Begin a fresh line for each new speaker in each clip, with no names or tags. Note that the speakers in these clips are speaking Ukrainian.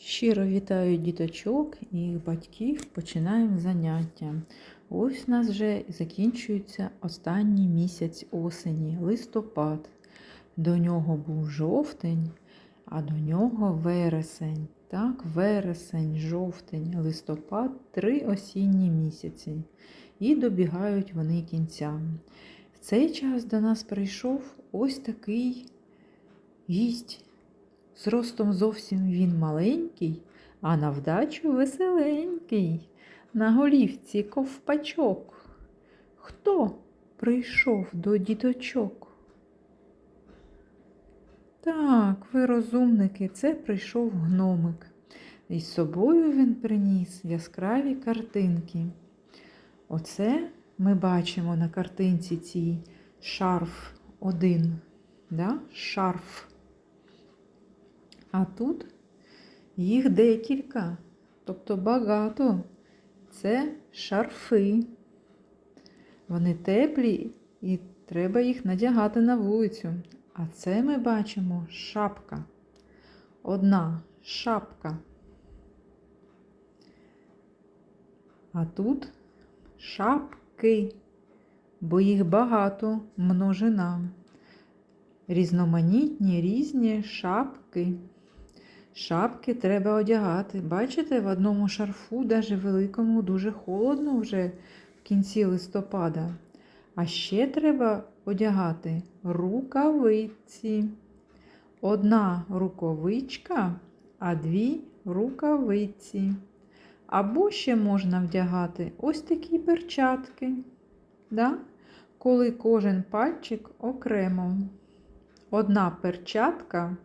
Щиро вітаю діточок і їх батьків. Починаємо заняття. Ось у нас вже закінчується останній місяць осені, листопад. До нього був жовтень, а до нього вересень. Так, вересень, жовтень, листопад три осінні місяці. І добігають вони кінця. В цей час до нас прийшов ось такий гість. Зростом зовсім він маленький, а на вдачу веселенький. На голівці ковпачок. Хто прийшов до діточок? Так, ви розумники, це прийшов гномик. І з собою він приніс яскраві картинки. Оце ми бачимо на картинці цій шарф один. Да? Шарф. А тут їх декілька, тобто багато. Це шарфи. Вони теплі і треба їх надягати на вулицю. А це ми бачимо шапка. Одна шапка. А тут шапки, бо їх багато множина. Різноманітні різні шапки. Шапки треба одягати. Бачите, в одному шарфу, навіть великому, дуже холодно вже в кінці листопада. А ще треба одягати рукавиці. Одна рукавичка, а дві рукавиці. Або ще можна вдягати ось такі перчатки, да? коли кожен пальчик окремо. Одна перчатка,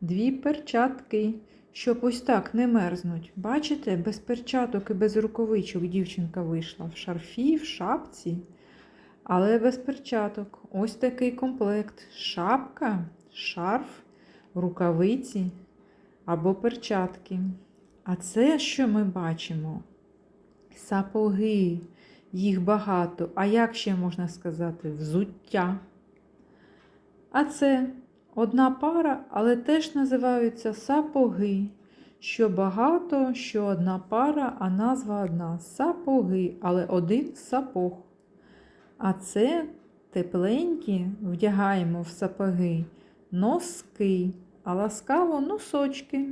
дві перчатки, щоб ось так не мерзнуть. Бачите, без перчаток і без рукавичок дівчинка вийшла в шарфі, в шапці, але без перчаток. Ось такий комплект: шапка, шарф, рукавиці або перчатки. А це, що ми бачимо? Сапоги, їх багато. А як ще можна сказати, взуття? А це одна пара, але теж називаються сапоги. Що багато, що одна пара, а назва одна сапоги, але один сапог. А це тепленькі вдягаємо в сапоги носки, а ласкаво носочки.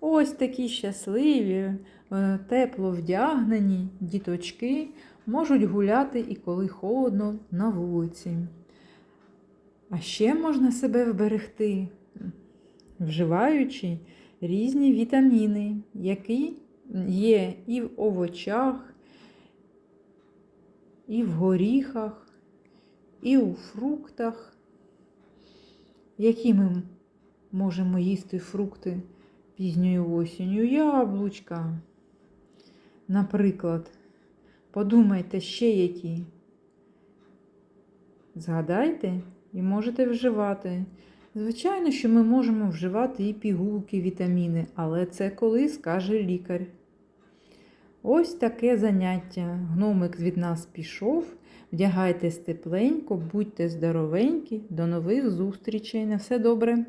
Ось такі щасливі, е, тепло вдягнені діточки можуть гуляти і коли холодно на вулиці. А ще можна себе вберегти, вживаючи різні вітаміни, які є і в овочах, і в горіхах, і у фруктах. Які ми можемо їсти фрукти пізньою осінню? Яблучка. Наприклад, подумайте ще які. Згадайте і можете вживати. Звичайно, що ми можемо вживати і пігулки, вітаміни, але це коли скаже лікар. Ось таке заняття. Гномик від нас пішов. Вдягайтесь тепленько, будьте здоровенькі, до нових зустрічей. На все добре!